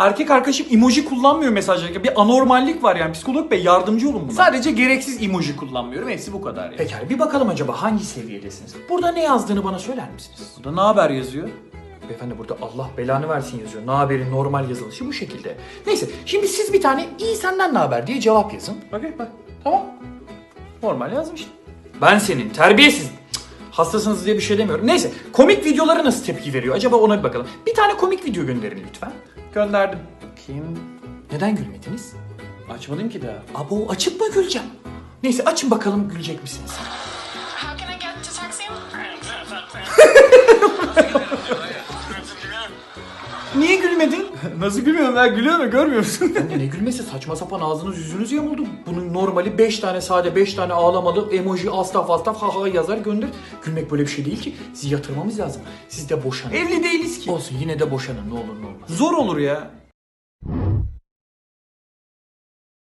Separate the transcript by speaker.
Speaker 1: Erkek arkadaşım emoji kullanmıyor mesajlarken. Bir anormallik var yani. Psikolog bey yardımcı olun buna. Sadece gereksiz emoji kullanmıyorum. Hepsi bu kadar yani.
Speaker 2: Pekala bir bakalım acaba hangi seviyedesiniz? Burada ne yazdığını bana söyler misiniz?
Speaker 1: Burada ne haber yazıyor?
Speaker 2: Beyefendi burada Allah belanı versin yazıyor. Ne haberi normal yazılışı bu şekilde. Neyse şimdi siz bir tane iyi senden ne haber diye cevap yazın.
Speaker 1: Bak bak.
Speaker 2: Tamam.
Speaker 1: Normal yazmış.
Speaker 2: Ben senin terbiyesiz. Hastasınız diye bir şey demiyorum. Neyse komik videolara nasıl tepki veriyor? Acaba ona bir bakalım. Bir tane komik video gönderin lütfen.
Speaker 1: Gönderdim. Kim?
Speaker 2: Neden gülmediniz?
Speaker 1: Açmadım ki daha.
Speaker 2: Abo açıp mı güleceğim? Neyse açın bakalım gülecek misiniz?
Speaker 1: Niye gülmedin? Nasıl gülmüyorum ben gülüyor mu görmüyor musun?
Speaker 2: De ne gülmesi saçma sapan ağzınız yüzünüz yamuldu. Bunun normali 5 tane sade 5 tane ağlamalı emoji astaf astaf ha ha yazar gönder. Gülmek böyle bir şey değil ki. Sizi yatırmamız lazım. Siz de boşanın.
Speaker 1: Evli değiliz ki.
Speaker 2: Olsun yine de boşanın ne olur ne olmaz.
Speaker 1: Zor olur ya.